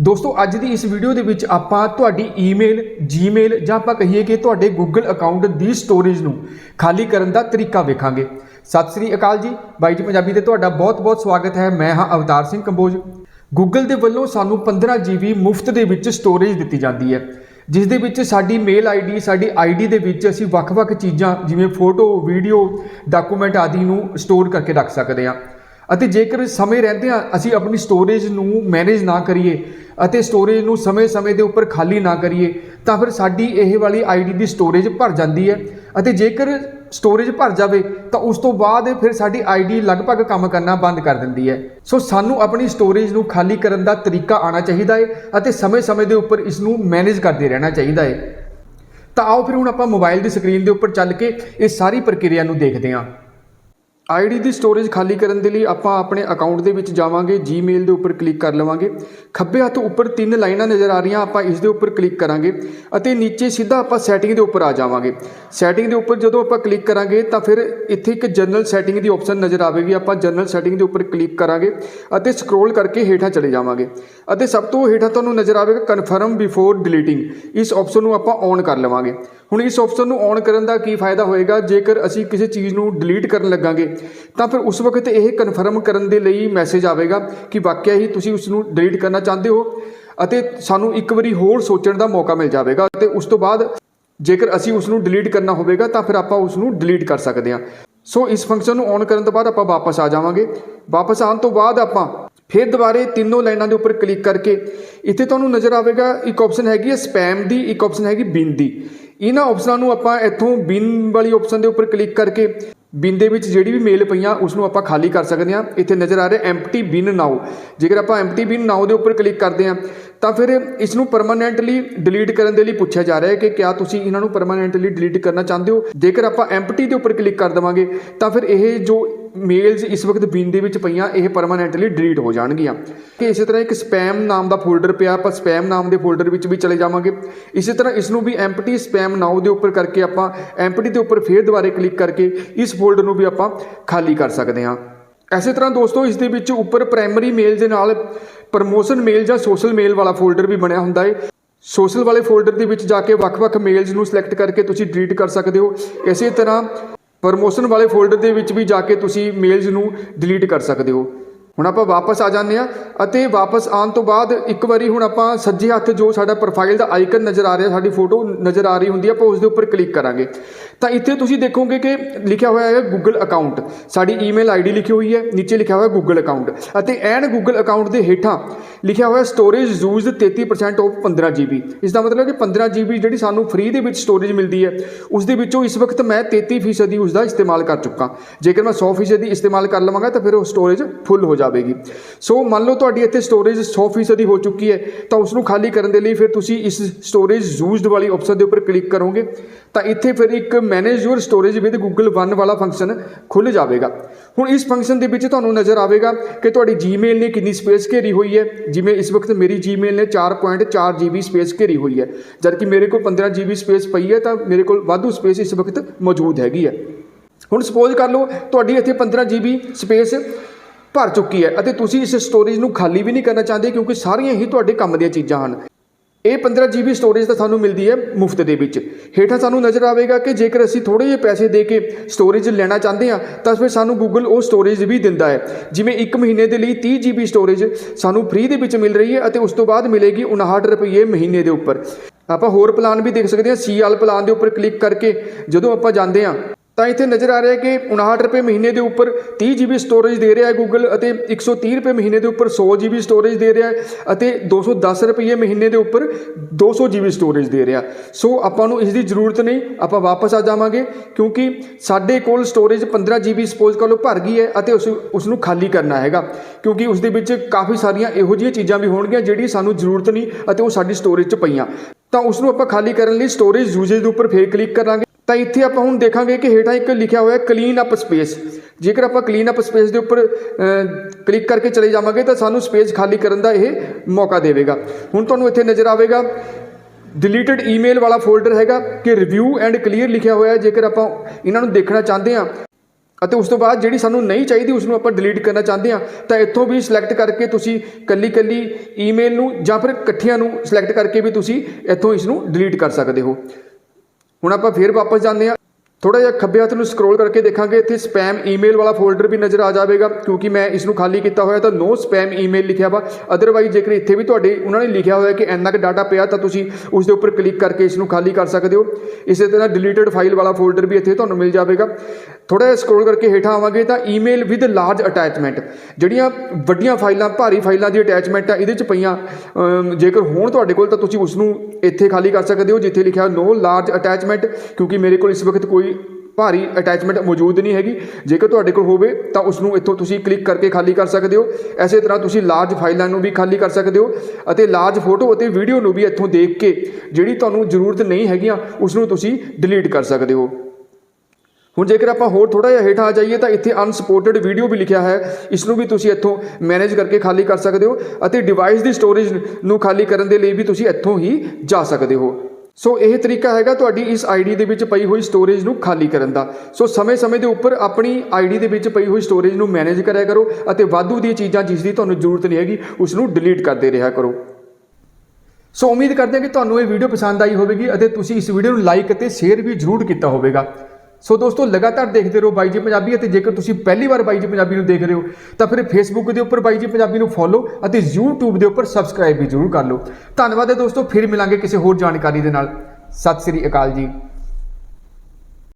ਦੋਸਤੋ, ਅੱਜ ਦੀ ਇਸ ਵੀਡੀਓ ਦੇ ਵਿੱਚ ਆਪਾਂ ਤੁਹਾਡੀ ਈਮੇਲ ਜੀਮੇਲ ਜਾਂ ਆਪਾਂ ਕਹੀਏ ਕਿ ਤੁਹਾਡੇ ਗੂਗਲ ਅਕਾਊਂਟ ਦੀ ਸਟੋਰੇਜ ਨੂੰ ਖਾਲੀ ਕਰਨ ਦਾ ਤਰੀਕਾ ਵੇਖਾਂਗੇ। ਸਤਿ ਸ੍ਰੀ ਅਕਾਲ ਜੀ। ਬਾਈ ਜੀ, ਪੰਜਾਬੀ ਤੇ ਤੁਹਾਡਾ ਬਹੁਤ-ਬਹੁਤ ਸਵਾਗਤ ਹੈ। ਮੈਂ ਹਾਂ ਅਵਤਾਰ ਸਿੰਘ ਕੰਬੋਜ। ਗੂਗਲ ਦੇ ਵੱਲੋਂ ਸਾਨੂੰ 15 GB ਮੁਫਤ ਦੇ ਵਿੱਚ ਸਟੋਰੇਜ ਦਿੱਤੀ ਜਾਂਦੀ ਹੈ। ਜਿਸ ਦੇ ਵਿੱਚ ਸਾਡੀ ਮੇਲ ਆਈਡੀ ਸਾਡੀ ਆਈਡੀ ਦੇ ਵਿੱਚ ਅਸੀਂ ਵੱਖ-ਵੱਖ ਚੀਜ਼ਾਂ ਜਿਵੇਂ ਫੋਟੋ ਵੀਡੀਓ ਡਾਕੂਮੈਂਟ ਆਦਿ ਨੂੰ ਸਟੋਰ ਕਰਕੇ ਰੱਖ ਸਕਦੇ ਹਾਂ। ਅਤੇ ਜੇਕਰ ਸਮੇਂ ਰਹਿੰਦਿਆਂ ਅਸੀਂ ਆਪਣੀ ਸਟੋਰੇਜ ਨੂੰ ਮੈਨੇਜ ਨਾ ਕਰੀਏ ਅਤੇ ਸਟੋਰੇਜ ਨੂੰ ਸਮੇਂ-ਸਮੇਂ ਦੇ ਉੱਪਰ ਖਾਲੀ ਨਾ ਕਰੀਏ, ਤਾਂ ਫਿਰ ਸਾਡੀ ਇਹ ਵਾਲੀ ਆਈਡੀ ਦੀ ਸਟੋਰੇਜ ਭਰ ਜਾਂਦੀ ਹੈ। ਅਤੇ ਜੇਕਰ ਸਟੋਰੇਜ ਭਰ ਜਾਵੇ, ਤਾਂ ਉਸ ਤੋਂ ਬਾਅਦ ਫਿਰ ਸਾਡੀ ਆਈਡੀ ਲਗਭਗ ਕੰਮ ਕਰਨਾ ਬੰਦ ਕਰ ਦਿੰਦੀ ਹੈ। ਸੋ ਸਾਨੂੰ ਆਪਣੀ ਸਟੋਰੇਜ ਨੂੰ ਖਾਲੀ ਕਰਨ ਦਾ ਤਰੀਕਾ ਆਣਾ ਚਾਹੀਦਾ ਹੈ ਅਤੇ ਸਮੇਂ-ਸਮੇਂ ਦੇ ਉੱਪਰ ਇਸ ਨੂੰ ਮੈਨੇਜ ਕਰਦੇ ਰਹਿਣਾ ਚਾਹੀਦਾ ਹੈ। ਤਾਂ ਆਓ ਫਿਰ ਹੁਣ ਆਪਾਂ ਮੋਬਾਈਲ ਦੀ ਸਕਰੀਨ ਦੇ ਉੱਪਰ ਚੱਲ ਕੇ ਇਹ ਸਾਰੀ ਪ੍ਰਕਿਰਿਆ ਨੂੰ ਦੇਖਦੇ ਹਾਂ। ਆਈਡੀ ਦੀ ਸਟੋਰੇਜ ਖਾਲੀ ਕਰਨ ਦੇ ਲਈ ਆਪਾਂ ਆਪਣੇ ਅਕਾਊਂਟ ਦੇ ਵਿੱਚ ਜਾਵਾਂਗੇ ਜੀਮੇਲ ਦੇ ਉੱਪਰ ਕਲਿੱਕ ਕਰ ਲਵਾਂਗੇ। ਖੱਬੇ ਹੱਥ ਉੱਪਰ ਤਿੰਨ ਲਾਈਨਾਂ ਨਜ਼ਰ ਆ ਰਹੀਆਂ, ਆਪਾਂ ਇਸ ਦੇ ਉੱਪਰ ਕਲਿੱਕ ਕਰਾਂਗੇ ਅਤੇ ਨੀਚੇ ਸਿੱਧਾ ਆਪਾਂ ਸੈਟਿੰਗ ਦੇ ਉੱਪਰ ਆ ਜਾਵਾਂਗੇ। ਸੈਟਿੰਗ ਦੇ ਉੱਪਰ ਜਦੋਂ ਆਪਾਂ ਕਲਿੱਕ ਕਰਾਂਗੇ ਤਾਂ ਫਿਰ ਇੱਥੇ ਇੱਕ ਜਨਰਲ ਸੈਟਿੰਗ ਦੀ ਆਪਸ਼ਨ ਨਜ਼ਰ ਆਵੇਗੀ। ਆਪਾਂ ਜਨਰਲ ਸੈਟਿੰਗ ਦੇ ਉੱਪਰ ਕਲਿੱਕ ਕਰਾਂਗੇ ਅਤੇ ਸਕਰੋਲ ਕਰਕੇ ਹੇਠਾਂ ਚਲੇ ਜਾਵਾਂਗੇ। ਅਤੇ ਸਭ ਤੋਂ ਹੇਠਾਂ ਤੁਹਾਨੂੰ ਨਜ਼ਰ ਆਵੇਗਾ ਕਨਫਰਮ ਬਿਫੋਰ ਡਿਲੀਟਿੰਗ ਇਸ ਆਪਸ਼ਨ ਨੂੰ ਆਪਾਂ ਔਨ ਕਰ ਲਵਾਂਗੇ। ਹੁਣ ਇਸ ਆਪਸ਼ਨ ਨੂੰ ਔਨ ਕਰਨ ਦਾ ਕੀ ਫਾਇਦਾ ਹੋਏਗਾ? ਜੇਕਰ ਅਸੀਂ ਕਿਸੇ ਚੀਜ਼ ਨੂੰ ਡਿਲੀਟ ਕਰਨ ਲੱਗਾਂਗੇ ਤਾਂ ਫਿਰ ਉਸ ਵਕਤ ਇਹ ਕਨਫਰਮ ਕਰਨ ਦੇ ਲਈ ਮੈਸੇਜ ਆਵੇਗਾ ਕਿ ਵਾਕਿਆ ਹੀ ਤੁਸੀਂ ਉਸ ਨੂੰ ਡਿਲੀਟ ਕਰਨਾ ਚਾਹੁੰਦੇ ਹੋ ਅਤੇ ਸਾਨੂੰ ਇੱਕ ਵਾਰੀ ਹੋਰ ਸੋਚਣ ਦਾ ਮੌਕਾ ਮਿਲ ਜਾਵੇਗਾ ਅਤੇ ਉਸ ਤੋਂ ਬਾਅਦ ਜੇਕਰ ਅਸੀਂ ਉਸ ਨੂੰ ਡਿਲੀਟ ਕਰਨਾ ਹੋਵੇਗਾ ਤਾਂ ਫਿਰ ਆਪਾਂ ਉਸ ਨੂੰ ਡਿਲੀਟ ਕਰ ਸਕਦੇ ਹਾਂ। ਸੋ ਇਸ ਫੰਕਸ਼ਨ ਨੂੰ ਔਨ ਕਰਨ ਤੋਂ ਬਾਅਦ ਆਪਾਂ ਵਾਪਸ ਆ ਜਾਵਾਂਗੇ। ਵਾਪਸ ਆਉਣ ਤੋਂ ਬਾਅਦ ਆਪਾਂ ਫਿਰ ਦੁਬਾਰੇ ਤਿੰਨੋਂ ਲਾਈਨਾਂ ਦੇ ਉੱਪਰ ਕਲਿੱਕ ਕਰਕੇ ਇੱਥੇ ਤੁਹਾਨੂੰ ਨਜ਼ਰ ਆਵੇਗਾ, ਇੱਕ ਆਪਸ਼ਨ ਹੈਗੀ ਹੈ ਸਪੈਮ ਦੀ, ਇੱਕ ਆਪਸ਼ਨ ਹੈਗੀ ਬਿਨ ਦੀ। ਇਹਨਾਂ ਆਪਸ਼ਨਾਂ ਨੂੰ ਆਪਾਂ ਇੱਥੋਂ ਬਿਨ ਵਾਲੀ ਆਪਸ਼ਨ ਦੇ ਉੱਪਰ ਕਲਿੱਕ ਕਰਕੇ ਬਿਨ ਦੇ ਵਿੱਚ ਜਿਹੜੀ ਵੀ ਮੇਲ ਪਈਆਂ ਉਸ ਨੂੰ ਆਪਾਂ ਖਾਲੀ ਕਰ ਸਕਦੇ ਹਾਂ। ਇੱਥੇ ਨਜ਼ਰ ਆ ਰਿਹਾ ਐਮਪਟੀ ਬਿਨ ਨਾਓ ਜੇਕਰ ਆਪਾਂ ਐਮਪਟੀ ਬਿਨ ਨਾਓ ਦੇ ਉੱਪਰ ਕਲਿੱਕ ਕਰਦੇ ਹਾਂ, ਤਾਂ ਫਿਰ ਇਸ ਨੂੰ ਪਰਮਾਨੈਂਟਲੀ ਡਿਲੀਟ ਕਰਨ ਦੇ ਲਈ ਪੁੱਛਿਆ ਜਾ ਰਿਹਾ ਹੈ ਕਿ ਕਿਆ ਤੁਸੀਂ ਇਹਨਾਂ ਨੂੰ ਪਰਮਾਨੈਂਟਲੀ ਡਿਲੀਟ ਕਰਨਾ ਚਾਹੁੰਦੇ ਹੋ? ਜੇਕਰ ਆਪਾਂ ਐਮਪਟੀ ਦੇ ਉੱਪਰ ਕਲਿੱਕ ਕਰ ਦਵਾਂਗੇ, ਤਾਂ ਫਿਰ ਇਹ ਜੋ ਮੇਲਸ ਇਸ ਵਕਤ ਬਿਨ ਦੇ ਵਿੱਚ ਪਈਆਂ, ਇਹ ਪਰਮਾਨੈਂਟਲੀ ਡਿਲੀਟ ਹੋ ਜਾਣਗੀਆਂ। ਕਿ ਇਸੇ ਤਰ੍ਹਾਂ ਇੱਕ ਸਪੈਮ ਨਾਮ ਦਾ ਫੋਲਡਰ ਪਿਆ, ਆਪਾਂ ਸਪੈਮ ਨਾਮ ਦੇ ਫੋਲਡਰ ਵਿੱਚ ਵੀ ਚਲੇ ਜਾਵਾਂਗੇ। ਇਸੇ ਤਰ੍ਹਾਂ ਇਸ ਨੂੰ ਵੀ ਐਮਪਟੀ ਸਪੈਮ ਨਾਉ ਦੇ ਉੱਪਰ ਕਰਕੇ ਆਪਾਂ ਐਮਪਟੀ ਦੇ ਉੱਪਰ ਫੇਰ ਦੁਬਾਰੇ ਕਲਿੱਕ ਕਰਕੇ ਇਸ ਫੋਲਡਰ ਨੂੰ ਵੀ ਆਪਾਂ ਖਾਲੀ ਕਰ ਸਕਦੇ ਹਾਂ। ਐਸੇ ਤਰ੍ਹਾਂ ਦੋਸਤੋ, ਇਸ ਦੇ ਵਿੱਚ ਉੱਪਰ ਪ੍ਰਾਇਮਰੀ ਮੇਲ ਦੇ ਨਾਲ ਪ੍ਰਮੋਸ਼ਨ ਮੇਲ ਜਾਂ ਸੋਸ਼ਲ ਮੇਲ ਵਾਲਾ ਫੋਲਡਰ ਵੀ ਬਣਿਆ ਹੁੰਦਾ ਹੈ ਸੋਸ਼ਲ ਵਾਲੇ ਫੋਲਡਰ ਦੇ ਵਿੱਚ ਜਾ ਕੇ ਵੱਖ-ਵੱਖ ਮੇਲਸ ਨੂੰ ਸਿਲੈਕਟ ਕਰਕੇ ਤੁਸੀਂ ਡਿਲੀਟ ਕਰ ਸਕਦੇ ਹੋ। ਇਸੇ ਤਰ੍ਹਾਂ ਪ੍ਰਮੋਸ਼ਨ ਵਾਲੇ ਫੋਲਡਰ ਦੇ ਵਿੱਚ ਵੀ ਜਾ ਕੇ ਤੁਸੀਂ ਮੇਲਸ ਨੂੰ ਡਿਲੀਟ ਕਰ ਸਕਦੇ ਹੋ। ਹੁਣ ਆਪਾਂ ਵਾਪਸ ਆ ਜਾਂਦੇ ਆ ਅਤੇ ਵਾਪਸ ਆਉਣ ਤੋਂ ਬਾਅਦ ਇੱਕ ਵਾਰੀ ਹੁਣ ਆਪਾਂ ਸੱਜੇ ਹੱਥ ਜੋ ਸਾਡਾ ਪ੍ਰੋਫਾਈਲ ਦਾ ਆਈਕਨ ਨਜ਼ਰ ਆ ਰਿਹਾ, ਸਾਡੀ ਫੋਟੋ ਨਜ਼ਰ ਆ ਰਹੀ ਹੁੰਦੀ ਹੈ ਆਪਾਂ ਉਸ ਦੇ ਉੱਪਰ ਕਲਿੱਕ ਕਰਾਂਗੇ। ਤਾਂ ਇੱਥੇ ਤੁਸੀਂ ਦੇਖੋਗੇ ਕਿ ਲਿਖਿਆ ਹੋਇਆ ਹੈ ਗੂਗਲ ਅਕਾਊਂਟ ਸਾਡੀ ਈਮੇਲ ਆਈਡੀ ਲਿਖੀ ਹੋਈ ਹੈ, ਨੀਚੇ ਲਿਖਿਆ ਹੋਇਆ ਗੂਗਲ ਅਕਾਊਂਟ ਅਤੇ ਐਨ ਗੂਗਲ ਅਕਾਊਂਟ ਦੇ ਹੇਠਾਂ ਲਿਖਿਆ ਹੋਇਆ ਸਟੋਰੇਜ ਯੂਜ਼ਡ 33% ਆਫ 15 GB ਇਸ ਦਾ ਮਤਲਬ ਕਿ 15 GB ਜਿਹੜੀ ਸਾਨੂੰ ਫ੍ਰੀ ਦੇ ਵਿੱਚ ਸਟੋਰੇਜ ਮਿਲਦੀ ਹੈ, ਉਸ ਦੇ ਵਿੱਚੋਂ ਇਸ ਵਕਤ ਮੈਂ 33% ਦੀ ਉਸ ਦਾ ਇਸਤੇਮਾਲ ਕਰ ਚੁੱਕਾ। ਜੇਕਰ ਮੈਂ 100% ਦੀ ਇਸਤੇਮਾਲ ਕਰ ਲਵਾਂਗਾ, ਤਾਂ ਫਿਰ ਉਹ ਸਟੋਰੇਜ ਫੁੱਲ ਹੋ ਜਾਵੇਗੀ। ਸੋ ਮੰਨ ਲਓ ਤੁਹਾਡੀ ਇੱਥੇ ਸਟੋਰੇਜ 100% ਦੀ ਹੋ ਚੁੱਕੀ ਹੈ, ਤਾਂ ਉਸ ਨੂੰ ਖਾਲੀ ਕਰਨ ਦੇ ਲਈ ਫਿਰ ਤੁਸੀਂ ਇਸ ਸਟੋਰੇਜ ਯੂਜ਼ਡ ਵਾਲੀ ਆਪਸ਼ਨ ਦੇ ਉੱਪਰ ਕਲਿੱਕ ਕਰੋਗੇ, ਤਾਂ ਇੱਥੇ ਫਿਰ ਇੱਕ manage your storage with Google One ਵਾਲਾ ਫੰਕਸ਼ਨ ਖੁੱਲ ਜਾਵੇਗਾ। ਹੁਣ ਇਸ ਫੰਕਸ਼ਨ ਦੇ ਵਿੱਚ ਤੁਹਾਨੂੰ ਨਜ਼ਰ ਆਵੇਗਾ ਕਿ ਤੁਹਾਡੀ ਜੀਮੇਲ ਨੇ ਕਿੰਨੀ ਸਪੇਸ ਘੇਰੀ ਹੋਈ ਹੈ ਜਿਵੇਂ ਇਸ ਵਕਤ ਮੇਰੀ ਜੀਮੇਲ ਨੇ 4.4 GB ਸਪੇਸ ਘੇਰੀ ਹੋਈ ਹੈ। ਜਦਕਿ ਮੇਰੇ ਕੋਲ 15 GB ਸਪੇਸ ਪਈ ਹੈ, ਤਾਂ ਮੇਰੇ ਕੋਲ ਵਾਧੂ ਸਪੇਸ ਇਸ ਵਕਤ ਮੌਜੂਦ ਹੈਗੀ ਹੈ। ਹੁਣ ਸਪੋਜ਼ ਕਰ ਲਓ, ਤੁਹਾਡੀ ਇੱਥੇ 15 GB ਸਪੇਸ ਭਰ ਚੁੱਕੀ ਹੈ ਅਤੇ ਤੁਸੀਂ ਇਸ ਸਟੋਰੇਜ ਨੂੰ ਖਾਲੀ ਵੀ ਨਹੀਂ ਕਰਨਾ ਚਾਹੁੰਦੇ ਕਿਉਂਕਿ ਸਾਰੀਆਂ ਹੀ ਤੁਹਾਡੇ ਕੰਮ ਦੀਆਂ ਚੀਜ਼ਾਂ ਹਨ। ਇਹ 15 GB ਸਟੋਰੇਜ ਤਾਂ ਸਾਨੂੰ ਮਿਲਦੀ ਹੈ ਮੁਫਤ ਦੇ ਵਿੱਚ। ਹੇਠਾਂ ਸਾਨੂੰ ਨਜ਼ਰ ਆਵੇਗਾ ਕਿ ਜੇਕਰ ਅਸੀਂ ਥੋੜੇ ਜਿਹੇ ਪੈਸੇ ਦੇ ਕੇ ਸਟੋਰੇਜ ਲੈਣਾ ਚਾਹੁੰਦੇ ਹਾਂ, ਤਾਂ ਫਿਰ ਸਾਨੂੰ Google ਉਹ ਸਟੋਰੇਜ ਵੀ ਦਿੰਦਾ ਹੈ। ਜਿਵੇਂ 1 ਮਹੀਨੇ ਦੇ ਲਈ 30 GB ਸਟੋਰੇਜ ਸਾਨੂੰ ਫ੍ਰੀ ਦੇ ਵਿੱਚ ਮਿਲ ਰਹੀ ਹੈ ਅਤੇ ਉਸ ਤੋਂ ਬਾਅਦ ਮਿਲੇਗੀ 59 ਰੁਪਏ ਮਹੀਨੇ ਦੇ ਉੱਪਰ। ਆਪਾਂ ਹੋਰ ਪਲਾਨ ਵੀ ਦੇਖ ਸਕਦੇ ਹਾਂ। ਸੀ ਵਾਲ ਪਲਾਨ ਦੇ ਉੱਪਰ ਕਲਿੱਕ ਕਰਕੇ ਜਦੋਂ ਆਪਾਂ ਜਾਂਦੇ ਹਾਂ ਤਾਂ ਇੱਥੇ ਨਜ਼ਰ ਆ ਰਿਹਾ ਕਿ 59 ਰੁਪਏ ਮਹੀਨੇ ਦੇ ਉੱਪਰ 30 GB ਸਟੋਰੇਜ ਦੇ ਰਿਹਾ ਹੈ Google ਅਤੇ 130 ਰੁਪਏ ਮਹੀਨੇ ਦੇ ਉੱਪਰ 100 GB ਸਟੋਰੇਜ ਦੇ ਰਿਹਾ ਹੈ ਅਤੇ 210 ਰੁਪਏ ਮਹੀਨੇ ਦੇ ਉੱਪਰ 200 GB ਸਟੋਰੇਜ ਦੇ ਰਿਹਾ। ਸੋ ਆਪਾਂ ਨੂੰ ਇਸ ਦੀ ਜ਼ਰੂਰਤ ਨਹੀਂ, ਆਪਾਂ ਵਾਪਸ ਆ ਜਾਵਾਂਗੇ ਕਿਉਂਕਿ ਸਾਡੇ ਕੋਲ ਸਟੋਰੇਜ 15 GB ਸਪੋਜ਼ ਕਰ ਲਓ ਭਰ ਗਈ ਹੈ ਅਤੇ ਉਸ ਉਸ ਨੂੰ ਖਾਲੀ ਕਰਨਾ ਹੈਗਾ। ਕਿਉਂਕਿ ਉਸ ਦੇ ਵਿੱਚ ਕਾਫੀ ਸਾਰੀਆਂ ਇਹੋ ਜਿਹੀਆਂ ਚੀਜ਼ਾਂ ਵੀ ਹੋਣਗੀਆਂ ਜਿਹੜੀ ਸਾਨੂੰ ਜ਼ਰੂਰਤ ਨਹੀਂ ਅਤੇ ਉਹ ਸਾਡੀ ਸਟੋਰੇਜ 'ਚ ਪਈਆਂ। ਤਾਂ ਉਸ ਨੂੰ ਆਪਾਂ ਖਾਲੀ ਕਰਨ ਲਈ ਸਟੋਰੇਜ ਯੂਜੇਜ ਦੇ ਉੱਪਰ ਫੇਰ ਕਲਿੱਕ ਕਰਾਂਗੇ। ਤਾਂ ਇੱਥੇ ਆਪਾਂ ਹੁਣ ਦੇਖਾਂਗੇ ਕਿ ਹੇਠਾਂ ਇੱਕ ਲਿਖਿਆ ਹੋਇਆ ਕਲੀਨ ਅਪ ਸਪੇਸ ਜੇਕਰ ਆਪਾਂ ਕਲੀਨ ਅਪ ਸਪੇਸ ਦੇ ਉੱਪਰ ਕਲਿੱਕ ਕਰਕੇ ਚਲੇ ਜਾਵਾਂਗੇ ਤਾਂ ਸਾਨੂੰ ਸਪੇਸ ਖਾਲੀ ਕਰਨ ਦਾ ਇਹ ਮੌਕਾ ਦੇਵੇਗਾ। ਹੁਣ ਤੁਹਾਨੂੰ ਇੱਥੇ ਨਜ਼ਰ ਆਵੇਗਾ ਡਿਲੀਟਡ ਈਮੇਲ ਵਾਲਾ ਫੋਲਡਰ ਹੈਗਾ ਕਿ ਰਿਵਿਊ ਐਂਡ ਕਲੀਅਰ ਲਿਖਿਆ ਹੋਇਆ ਜੇਕਰ ਆਪਾਂ ਇਹਨਾਂ ਨੂੰ ਦੇਖਣਾ ਚਾਹੁੰਦੇ ਹਾਂ। ਅਤੇ ਉਸ ਤੋਂ ਬਾਅਦ ਜਿਹੜੀ ਸਾਨੂੰ ਨਹੀਂ ਚਾਹੀਦੀ ਉਸ ਨੂੰ ਆਪਾਂ ਡਿਲੀਟ ਕਰਨਾ ਚਾਹੁੰਦੇ ਹਾਂ, ਤਾਂ ਇੱਥੋਂ ਵੀ ਸਿਲੈਕਟ ਕਰਕੇ ਤੁਸੀਂ ਕੱਲੀ ਕੱਲੀ ਈਮੇਲ ਨੂੰ ਜਾਂ ਫਿਰ ਇਕੱਠੀਆਂ ਨੂੰ ਸਿਲੈਕਟ ਕਰਕੇ ਵੀ ਤੁਸੀਂ ਇੱਥੋਂ ਇਸ ਨੂੰ ਡਿਲੀਟ ਕਰ ਸਕਦੇ ਹੋ। ਹੁਣ ਆਪਾਂ ਫੇਰ ਵਾਪਸ ਜਾਂਦੇ ਹਾਂ। ਥੋੜਾ ਜਿਹਾ ਖੱਬੇ ਹੱਥ ਨੂੰ ਸਕਰੋਲ ਕਰਕੇ ਦੇਖਾਂਗੇ, ਇੱਥੇ ਸਪੈਮ ਈਮੇਲ ਵਾਲਾ ਫੋਲਡਰ ਵੀ ਨਜ਼ਰ ਆ ਜਾਵੇਗਾ, ਕਿਉਂਕਿ ਮੈਂ ਇਸ ਨੂੰ ਖਾਲੀ ਕੀਤਾ ਹੋਇਆ ਤਾਂ ਨੋ ਸਪੈਮ ਈਮੇਲ ਲਿਖਿਆ ਵਾ। ਅਦਰਵਾਈਜ਼ ਜੇਕਰ ਇੱਥੇ ਵੀ ਤੁਹਾਡੇ, ਉਹਨਾਂ ਨੇ ਲਿਖਿਆ ਹੋਇਆ ਕਿ ਇੰਨਾ ਕੁ ਡਾਟਾ ਪਿਆ, ਤਾਂ ਤੁਸੀਂ ਉਸ ਦੇ ਉੱਪਰ ਕਲਿੱਕ ਕਰਕੇ ਇਸ ਨੂੰ ਖਾਲੀ ਕਰ ਸਕਦੇ ਹੋ। ਇਸੇ ਤਰ੍ਹਾਂ ਡਿਲੀਟਡ ਫਾਈਲ ਵਾਲਾ ਫੋਲਡਰ ਵੀ ਇੱਥੇ ਤੁਹਾਨੂੰ ਮਿਲ ਜਾਵੇਗਾ। ਥੋੜਾ ਜਿਹਾ ਸਕਰੋਲ ਕਰਕੇ ਹੇਠਾਂ ਆਵਾਂਗੇ ਤਾਂ ਈਮੇਲ ਵਿਦ ਲਾਰਜ ਅਟੈਚਮੈਂਟ ਜਿਹੜੀਆਂ ਵੱਡੀਆਂ ਫਾਈਲਾਂ, ਭਾਰੀ ਫਾਈਲਾਂ ਦੀ ਅਟੈਚਮੈਂਟ ਆ, ਇਹਦੇ ਚ ਪਈਆਂ ਜੇਕਰ ਹੋਣ ਤੁਹਾਡੇ ਕੋਲ ਤਾਂ ਤੁਸੀਂ ਉਸ ਨੂੰ ਇੱਥੇ ਖਾਲੀ ਕਰ ਸਕਦੇ ਹੋ, ਜਿੱਥੇ ਲਿਖਿਆ ਨੋ ਲਾਰਜ ਅਟੈਚਮੈਂਟ ਕਿਉਂਕਿ ਮੇਰੇ ਕੋਲ ਇਸ ਵਕਤ ਕੋਈ ਭਾਰੀ ਅਟੈਚਮੈਂਟ ਮੌਜੂਦ ਨਹੀਂ ਹੈਗੀ। ਜੇਕਰ ਤੁਹਾਡੇ ਕੋਲ ਹੋਵੇ ਤਾਂ ਉਸ ਨੂੰ ਇੱਥੋਂ ਤੁਸੀਂ ਕਲਿੱਕ ਕਰਕੇ ਖਾਲੀ ਕਰ ਸਕਦੇ ਹੋ। ਐਸੇ ਤਰ੍ਹਾਂ ਤੁਸੀਂ ਲਾਰਜ ਫਾਈਲਾਂ ਨੂੰ ਵੀ ਖਾਲੀ ਕਰ ਸਕਦੇ ਹੋ ਅਤੇ ਲਾਰਜ ਫੋਟੋ ਅਤੇ ਵੀਡੀਓ ਨੂੰ ਵੀ ਇੱਥੋਂ ਦੇਖ ਕੇ ਜਿਹੜੀ ਤੁਹਾਨੂੰ ਜ਼ਰੂਰਤ ਨਹੀਂ ਹੈਗੀਆਂ ਉਸ ਨੂੰ ਤੁਸੀਂ ਡਿਲੀਟ ਕਰ ਸਕਦੇ ਹੋ। ਹੁਣ ਜੇਕਰ ਆਪਾਂ ਹੋਰ ਥੋੜਾ ਜਿਹਾ ਹੇਠਾਂ ਆ ਜਾਈਏ ਤਾਂ ਇੱਥੇ ਅਨਸਪੋਰਟਡ ਵੀਡੀਓ ਵੀ ਲਿਖਿਆ ਹੈ। ਇਸ ਨੂੰ ਵੀ ਤੁਸੀਂ ਇੱਥੋਂ ਮੈਨੇਜ ਕਰਕੇ ਖਾਲੀ ਕਰ ਸਕਦੇ ਹੋ ਅਤੇ ਡਿਵਾਈਸ ਦੀ ਸਟੋਰੇਜ ਨੂੰ ਖਾਲੀ ਕਰਨ ਦੇ ਲਈ ਵੀ ਤੁਸੀਂ ਇੱਥੋਂ ਹੀ ਜਾ ਸਕਦੇ ਹੋ। ਸੋ ਇਹ ਤਰੀਕਾ ਹੈਗਾ ਤੁਹਾਡੀ ਇਸ ਆਈਡੀ ਦੇ ਵਿੱਚ ਪਈ ਹੋਈ ਸਟੋਰੇਜ ਨੂੰ ਖਾਲੀ ਕਰਨ ਦਾ। ਸੋ ਸਮੇਂ-ਸਮੇਂ ਦੇ ਉੱਪਰ ਆਪਣੀ ਆਈਡੀ ਦੇ ਵਿੱਚ ਪਈ ਹੋਈ ਸਟੋਰੇਜ ਨੂੰ ਮੈਨੇਜ ਕਰਿਆ ਕਰੋ ਅਤੇ ਵਾਧੂ ਦੀਆਂ ਚੀਜ਼ਾਂ ਜਿਸ ਦੀ ਤੁਹਾਨੂੰ ਜ਼ਰੂਰਤ ਨਹੀਂ ਹੈਗੀ, ਉਸ ਨੂੰ ਡਿਲੀਟ ਕਰਦੇ ਰਿਹਾ ਕਰੋ। ਸੋ ਉਮੀਦ ਕਰਦੇ ਹਾਂ ਕਿ ਤੁਹਾਨੂੰ ਇਹ ਵੀਡੀਓ ਪਸੰਦ ਆਈ ਹੋਵੇਗੀ ਅਤੇ ਤੁਸੀਂ ਇਸ ਵੀਡੀਓ ਨੂੰ ਲਾਈਕ ਅਤੇ ਸ਼ੇਅਰ ਵੀ ਜ਼ਰੂਰ ਕੀਤਾ ਹੋਵੇਗਾ। ਸੋ ਦੋਸਤੋ, ਲਗਾਤਾਰ ਦੇਖਦੇ ਰਹੋ ਬਾਈ ਜੀ ਪੰਜਾਬੀ ਅਤੇ ਜੇਕਰ ਤੁਸੀਂ ਪਹਿਲੀ ਵਾਰ ਬਾਈ ਜੀ ਪੰਜਾਬੀ ਨੂੰ ਦੇਖ ਰਹੇ ਹੋ, ਤਾਂ ਫਿਰ ਫੇਸਬੁੱਕ ਦੇ ਉੱਪਰ ਬਾਈ ਜੀ ਪੰਜਾਬੀ ਨੂੰ ਫੋਲੋ ਅਤੇ YouTube ਦੇ ਉੱਪਰ ਸਬਸਕ੍ਰਾਈਬ ਵੀ ਜ਼ਰੂਰ ਕਰ ਲਓ। ਧੰਨਵਾਦ ਹੈ ਦੋਸਤੋ, ਫਿਰ ਮਿਲਾਂਗੇ ਕਿਸੇ ਹੋਰ ਜਾਣਕਾਰੀ ਦੇ ਨਾਲ। ਸਤਿ ਸ੍ਰੀ ਅਕਾਲ ਜੀ।